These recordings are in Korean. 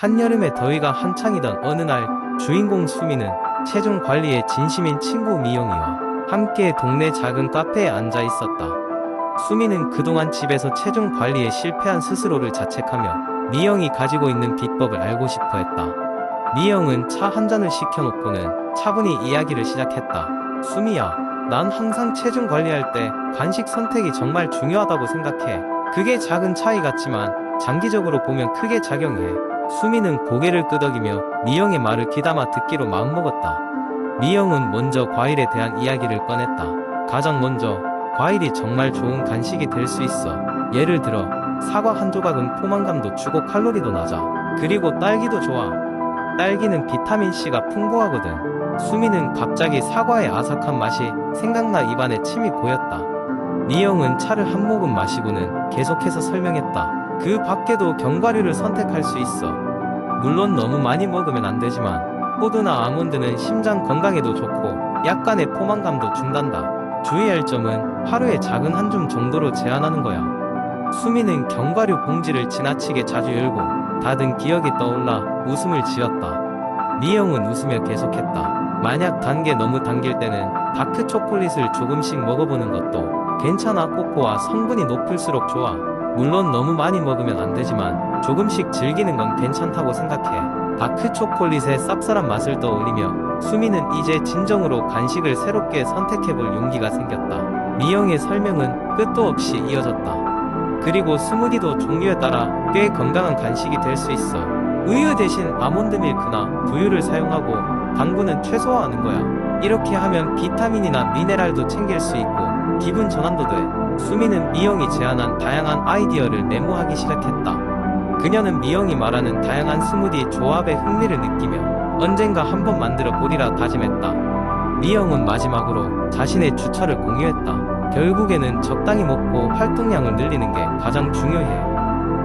한여름의 더위가 한창이던 어느 날 주인공 수미는 체중 관리에 진심인 친구 미영이와 함께 동네 작은 카페에 앉아 있었다. 수미는 그동안 집에서 체중 관리에 실패한 스스로를 자책하며 미영이 가지고 있는 비법을 알고 싶어 했다. 미영은 차 한 잔을 시켜놓고는 차분히 이야기를 시작했다. 수미야, 난 항상 체중 관리할 때 간식 선택이 정말 중요하다고 생각해. 그게 작은 차이 같지만 장기적으로 보면 크게 작용해. 수미는 고개를 끄덕이며 미영의 말을 귀담아 듣기로 마음먹었다. 미영은 먼저 과일에 대한 이야기를 꺼냈다. 가장 먼저 과일이 정말 좋은 간식이 될 수 있어. 예를 들어 사과 한 조각은 포만감도 주고 칼로리도 낮아. 그리고 딸기도 좋아. 딸기는 비타민 C가 풍부하거든. 수미는 갑자기 사과의 아삭한 맛이 생각나 입안에 침이 고였다. 미영은 차를 한 모금 마시고는 계속해서 설명했다. 그 밖에도 견과류를 선택할 수 있어. 물론 너무 많이 먹으면 안 되지만 호두나 아몬드는 심장 건강에도 좋고 약간의 포만감도 준단다. 주의할 점은 하루에 작은 한 줌 정도로 제한하는 거야. 수미는 견과류 봉지를 지나치게 자주 열고 닫은 기억이 떠올라 웃음을 지었다. 미영은 웃으며 계속했다. 만약 단 게 너무 당길 때는 다크 초콜릿을 조금씩 먹어보는 것도 괜찮아. 코코아 성분이 높을수록 좋아. 물론 너무 많이 먹으면 안 되지만 조금씩 즐기는 건 괜찮다고 생각해. 다크 초콜릿의 쌉쌀한 맛을 떠올리며 수미는 이제 진정으로 간식을 새롭게 선택해볼 용기가 생겼다. 미영의 설명은 끝도 없이 이어졌다. 그리고 스무디도 종류에 따라 꽤 건강한 간식이 될 수 있어. 우유 대신 아몬드 밀크나 두유를 사용하고 당분은 최소화하는 거야. 이렇게 하면 비타민이나 미네랄도 챙길 수 있고 기분 전환도 돼. 수미는 미영이 제안한 다양한 아이디어를 메모하기 시작했다. 그녀는 미영이 말하는 다양한 스무디 조합에 흥미를 느끼며 언젠가 한번 만들어 보리라 다짐했다. 미영은 마지막으로 자신의 주처를 공유했다. 결국에는 적당히 먹고 활동량을 늘리는 게 가장 중요해.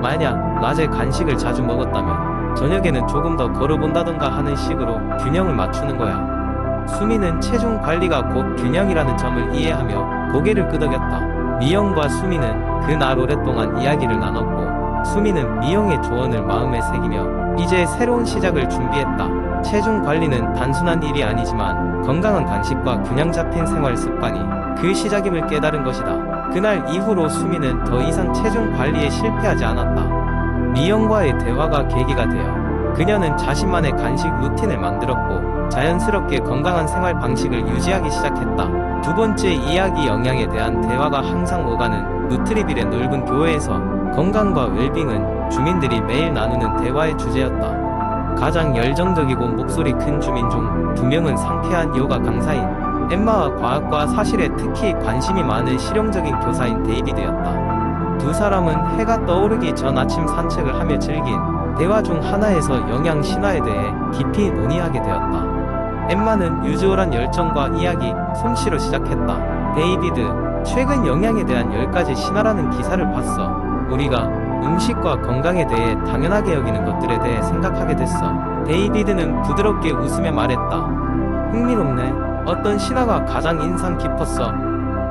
만약 낮에 간식을 자주 먹었다면 저녁에는 조금 더 걸어본다던가 하는 식으로 균형을 맞추는 거야. 수미는 체중 관리가 곧 균형이라는 점을 이해하며 고개를 끄덕였다. 미영과 수미는 그날 오랫동안 이야기를 나눴고 수미는 미영의 조언을 마음에 새기며 이제 새로운 시작을 준비했다. 체중 관리는 단순한 일이 아니지만 건강한 간식과 균형 잡힌 생활 습관이 그 시작임을 깨달은 것이다. 그날 이후로 수미는 더 이상 체중 관리에 실패하지 않았다. 미영과의 대화가 계기가 되어 그녀는 자신만의 간식 루틴을 만들었고 자연스럽게 건강한 생활 방식을 유지하기 시작했다. 두 번째 이야기 영양에 대한 대화가 항상 오가는 누트리빌의 넓은 교회에서 건강과 웰빙은 주민들이 매일 나누는 대화의 주제였다. 가장 열정적이고 목소리 큰 주민 중 두 명은 상쾌한 요가 강사인 엠마와 과학과 사실에 특히 관심이 많은 실용적인 교사인 데이비드였다. 두 사람은 해가 떠오르기 전 아침 산책을 하며 즐긴 대화 중 하나에서 영양 신화에 대해 깊이 논의하게 되었다. 엠마는 유즈얼한 열정과 이야기, 솜씨로 시작했다. 데이비드, 최근 영양에 대한 10가지 신화라는 기사를 봤어. 우리가 음식과 건강에 대해 당연하게 여기는 것들에 대해 생각하게 됐어. 데이비드는 부드럽게 웃으며 말했다. 흥미롭네. 어떤 신화가 가장 인상 깊었어.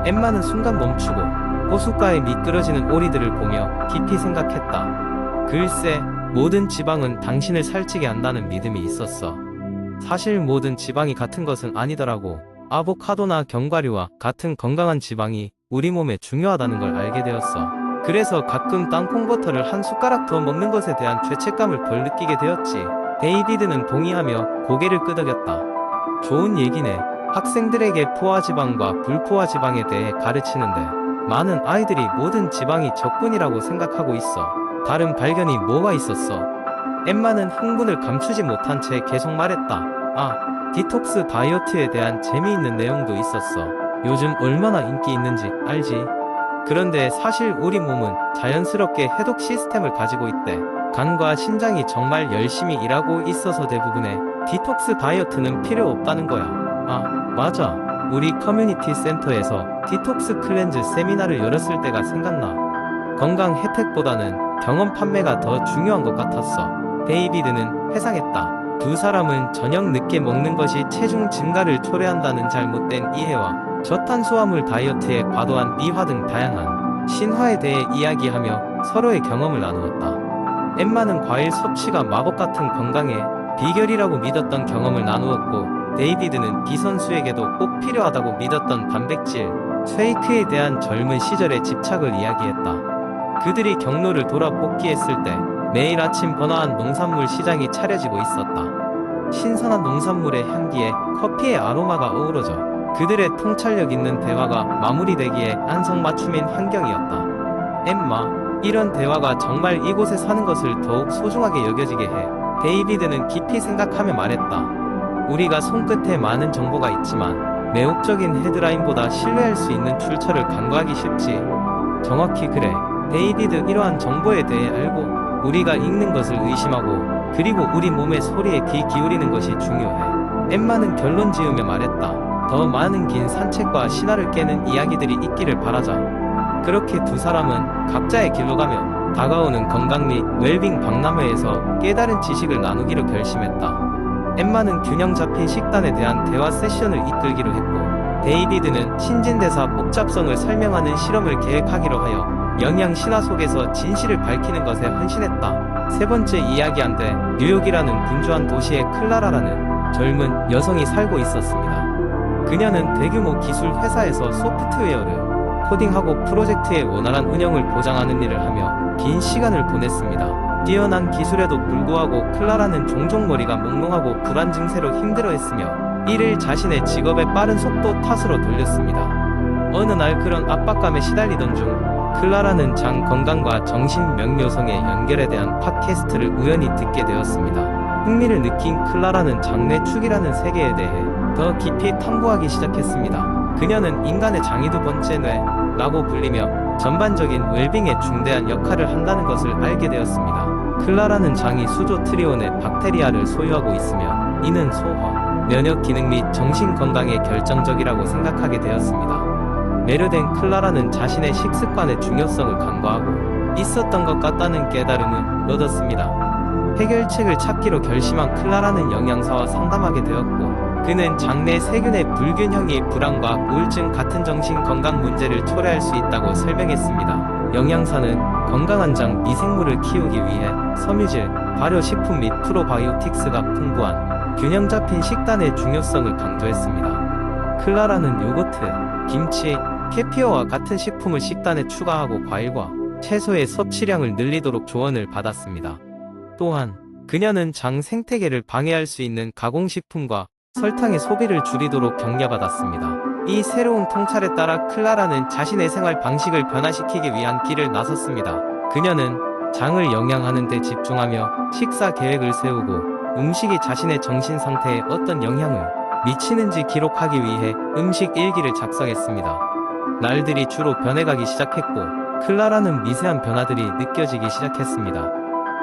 엠마는 순간 멈추고 호숫가에 미끄러지는 오리들을 보며 깊이 생각했다. 글쎄, 모든 지방은 당신을 살찌게 한다는 믿음이 있었어. 사실 모든 지방이 같은 것은 아니더라고. 아보카도나 견과류와 같은 건강한 지방이 우리 몸에 중요하다는 걸 알게 되었어. 그래서 가끔 땅콩버터를 한 숟가락 더 먹는 것에 대한 죄책감을 덜 느끼게 되었지. 데이비드는 동의하며 고개를 끄덕였다. 좋은 얘기네. 학생들에게 포화지방과 불포화지방에 대해 가르치는데 많은 아이들이 모든 지방이 적군이라고 생각하고 있어. 다른 발견이 뭐가 있었어? 엠마는 흥분을 감추지 못한 채 계속 말했다. 아, 디톡스 다이어트에 대한 재미있는 내용도 있었어. 요즘 얼마나 인기 있는지 알지? 그런데 사실 우리 몸은 자연스럽게 해독 시스템을 가지고 있대. 간과 신장이 정말 열심히 일하고 있어서 대부분의 디톡스 다이어트는 필요 없다는 거야. 아, 맞아. 우리 커뮤니티 센터에서 디톡스 클렌즈 세미나를 열었을 때가 생각나. 건강 혜택보다는 경험 판매가 더 중요한 것 같았어. 데이비드는 회상했다. 두 사람은 저녁 늦게 먹는 것이 체중 증가를 초래한다는 잘못된 이해와 저탄수화물 다이어트의 과도한 미화 등 다양한 신화에 대해 이야기하며 서로의 경험을 나누었다. 엠마는 과일 섭취가 마법 같은 건강에 비결이라고 믿었던 경험을 나누었고 데이비드는 비 선수에게도 꼭 필요하다고 믿었던 단백질, 쉐이크에 대한 젊은 시절의 집착을 이야기했다. 그들이 경로를 돌아 복귀했을 때 매일 아침 번화한 농산물 시장이 차려지고 있었다. 신선한 농산물의 향기에 커피의 아로마가 어우러져 그들의 통찰력 있는 대화가 마무리되기에 안성맞춤인 환경이었다. 엠마, 이런 대화가 정말 이곳에 사는 것을 더욱 소중하게 여겨지게 해. 데이비드는 깊이 생각하며 말했다. 우리가 손끝에 많은 정보가 있지만 매혹적인 헤드라인보다 신뢰할 수 있는 출처를 간과하기 쉽지. 정확히 그래. 데이비드 이러한 정보에 대해 알고 우리가 읽는 것을 의심하고 그리고 우리 몸의 소리에 귀 기울이는 것이 중요해. 엠마는 결론 지으며 말했다. 더 많은 긴 산책과 신화를 깨는 이야기들이 있기를 바라자. 그렇게 두 사람은 각자의 길로 가며 다가오는 건강 및 웰빙 박람회에서 깨달은 지식을 나누기로 결심했다. 엠마는 균형 잡힌 식단에 대한 대화 세션을 이끌기로 했고, 데이비드는 신진대사 복잡성을 설명하는 실험을 계획하기로 하여 영양 신화 속에서 진실을 밝히는 것에 헌신했다. 세 번째 이야기한데 뉴욕이라는 분주한 도시에 클라라라는 젊은 여성이 살고 있었습니다. 그녀는 대규모 기술 회사에서 소프트웨어를 코딩하고 프로젝트의 원활한 운영을 보장하는 일을 하며 긴 시간을 보냈습니다. 뛰어난 기술에도 불구하고 클라라는 종종 머리가 몽롱하고 불안 증세로 힘들어했으며 이를 자신의 직업의 빠른 속도 탓으로 돌렸습니다. 어느 날 그런 압박감에 시달리던 중 클라라는 장 건강과 정신 명료성의 연결에 대한 팟캐스트를 우연히 듣게 되었습니다. 흥미를 느낀 클라라는 장뇌축이라는 세계에 대해 더 깊이 탐구하기 시작했습니다. 그녀는 인간의 장이 두 번째 뇌라고 불리며 전반적인 웰빙에 중대한 역할을 한다는 것을 알게 되었습니다. 클라라는 장이 수조 트리온의 박테리아를 소유하고 있으며 이는 소화, 면역 기능 및 정신 건강에 결정적이라고 생각하게 되었습니다. 매료된 클라라는 자신의 식습관의 중요성을 간과하고 있었던 것 같다는 깨달음을 얻었습니다. 해결책을 찾기로 결심한 클라라는 영양사와 상담하게 되었고 그는 장내 세균의 불균형이 불안과 우울증 같은 정신 건강 문제를 초래할 수 있다고 설명했습니다. 영양사는 건강한 장 미생물을 키우기 위해 섬유질, 발효식품 및 프로바이오틱스가 풍부한 균형 잡힌 식단의 중요성을 강조했습니다. 클라라는 요거트, 김치, 캐피어와 같은 식품을 식단에 추가하고 과일과 채소의 섭취량을 늘리도록 조언을 받았습니다. 또한 그녀는 장 생태계를 방해할 수 있는 가공식품과 설탕의 소비를 줄이도록 격려받았습니다. 이 새로운 통찰에 따라 클라라는 자신의 생활 방식을 변화시키기 위한 길을 나섰습니다. 그녀는 장을 영양하는 데 집중하며 식사 계획을 세우고 음식이 자신의 정신 상태에 어떤 영향을 미치는지 기록하기 위해 음식 일기를 작성했습니다. 날들이 주로 변해가기 시작했고 클라라는 미세한 변화들이 느껴지기 시작했습니다.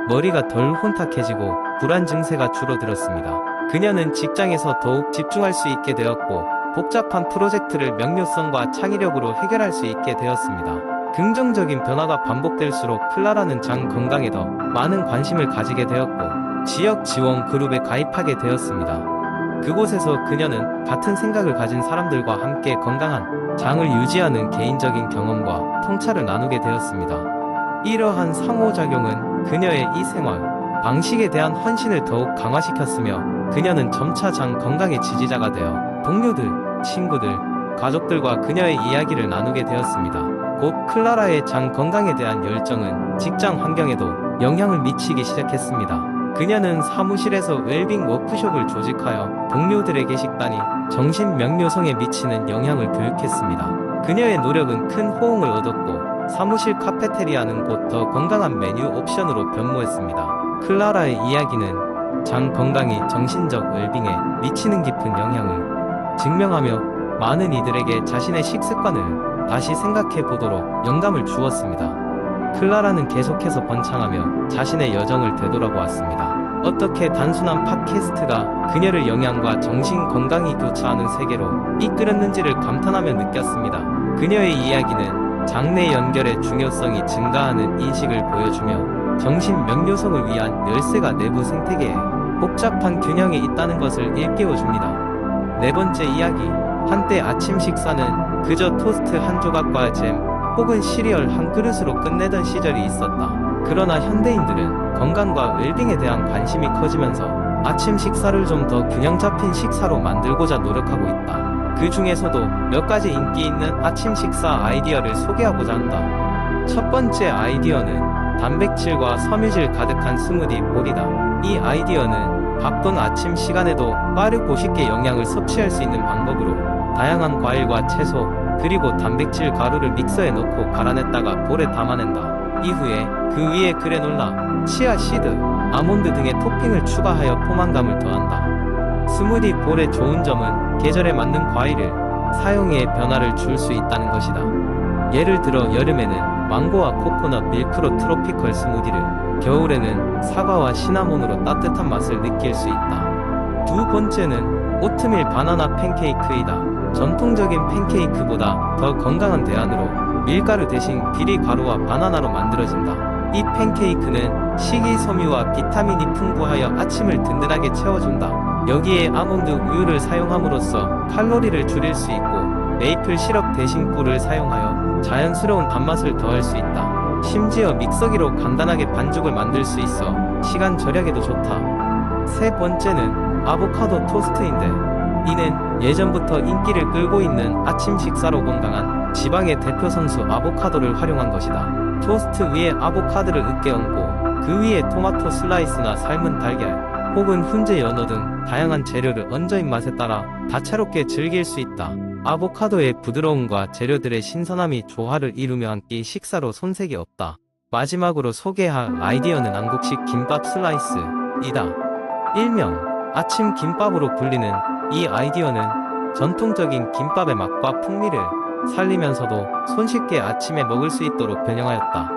머리가 덜 혼탁해지고 불안 증세가 줄어들었습니다. 그녀는 직장에서 더욱 집중할 수 있게 되었고 복잡한 프로젝트를 명료성과 창의력으로 해결할 수 있게 되었습니다. 긍정적인 변화가 반복될수록 클라라는 장 건강에 더 많은 관심을 가지게 되었고 지역 지원 그룹에 가입하게 되었습니다. 그곳에서 그녀는 같은 생각을 가진 사람들과 함께 건강한 장을 유지하는 개인적인 경험과 통찰을 나누게 되었습니다. 이러한 상호작용은 그녀의 이 생활, 방식에 대한 헌신을 더욱 강화시켰으며 그녀는 점차 장 건강의 지지자가 되어 동료들, 친구들, 가족들과 그녀의 이야기를 나누게 되었습니다. 곧 클라라의 장 건강에 대한 열정은 직장 환경에도 영향을 미치기 시작했습니다. 그녀는 사무실에서 웰빙 워크숍을 조직하여 동료들에게 식단이 정신 명료성에 미치는 영향을 교육했습니다. 그녀의 노력은 큰 호응을 얻었고 사무실 카페테리아는 곧 더 건강한 메뉴 옵션으로 변모했습니다. 클라라의 이야기는 장 건강이 정신적 웰빙에 미치는 깊은 영향을 증명하며 많은 이들에게 자신의 식습관을 다시 생각해 보도록 영감을 주었습니다. 클라라는 계속해서 번창하며 자신의 여정을 되돌아보았습니다. 어떻게 단순한 팟캐스트가 그녀를 영양과 정신 건강이 교차하는 세계로 이끌었는지를 감탄하며 느꼈습니다. 그녀의 이야기는 장내 연결의 중요성이 증가하는 인식을 보여주며 정신 명료성을 위한 열쇠가 내부 생태계에 복잡한 균형에 있다는 것을 일깨워줍니다. 네 번째 이야기. 한때 아침 식사는 그저 토스트 한 조각과 잼 혹은 시리얼 한 그릇으로 끝내던 시절이 있었다. 그러나 현대인들은 건강과 웰빙에 대한 관심이 커지면서 아침 식사를 좀 더 균형 잡힌 식사로 만들고자 노력하고 있다. 그 중에서도 몇 가지 인기 있는 아침 식사 아이디어를 소개하고자 한다. 첫 번째 아이디어는 단백질과 섬유질 가득한 스무디 볼이다. 이 아이디어는 바쁜 아침 시간에도 빠르고 쉽게 영양을 섭취할 수 있는 방법으로 다양한 과일과 채소 그리고 단백질 가루를 믹서에 넣고 갈아냈다가 볼에 담아낸다. 이후에 그 위에 그래놀라, 치아 시드, 아몬드 등의 토핑을 추가하여 포만감을 더한다. 스무디 볼의 좋은 점은 계절에 맞는 과일을 사용해 변화를 줄 수 있다는 것이다. 예를 들어 여름에는 망고와 코코넛 밀크로 트로피컬 스무디를, 겨울에는 사과와 시나몬으로 따뜻한 맛을 느낄 수 있다. 두 번째는 오트밀 바나나 팬케이크이다. 전통적인 팬케이크보다 더 건강한 대안으로 밀가루 대신 비리 가루와 바나나로 만들어진다. 이 팬케이크는 식이섬유와 비타민이 풍부하여 아침을 든든하게 채워준다. 여기에 아몬드 우유를 사용함으로써 칼로리를 줄일 수 있고 메이플 시럽 대신 꿀을 사용하여 자연스러운 단맛을 더할 수 있다. 심지어 믹서기로 간단하게 반죽을 만들 수 있어 시간 절약에도 좋다. 세 번째는 아보카도 토스트인데 이는 예전부터 인기를 끌고 있는 아침 식사로 건강한 지방의 대표 선수 아보카도를 활용한 것이다. 토스트 위에 아보카도를 으깨 얹고 그 위에 토마토 슬라이스나 삶은 달걀 혹은 훈제 연어 등 다양한 재료를 얹어 입맛에 따라 다채롭게 즐길 수 있다. 아보카도의 부드러움과 재료들의 신선함이 조화를 이루며 한 끼 식사로 손색이 없다. 마지막으로 소개할 아이디어는 한국식 김밥 슬라이스이다. 일명 아침 김밥으로 불리는 이 아이디어는 전통적인 김밥의 맛과 풍미를 살리면서도 손쉽게 아침에 먹을 수 있도록 변형하였다.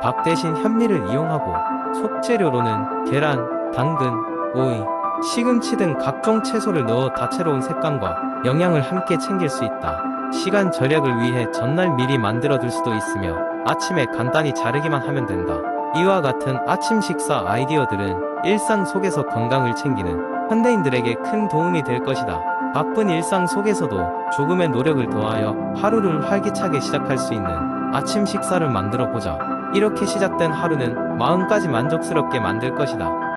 밥 대신 현미를 이용하고 속재료로는 계란, 당근, 오이, 시금치 등 각종 채소를 넣어 다채로운 색감과 영양을 함께 챙길 수 있다. 시간 절약을 위해 전날 미리 만들어 둘 수도 있으며 아침에 간단히 자르기만 하면 된다. 이와 같은 아침 식사 아이디어들은 일상 속에서 건강을 챙기는 현대인들에게 큰 도움이 될 것이다. 바쁜 일상 속에서도 조금의 노력을 더하여 하루를 활기차게 시작할 수 있는 아침 식사를 만들어 보자. 이렇게 시작된 하루는 마음까지 만족스럽게 만들 것이다.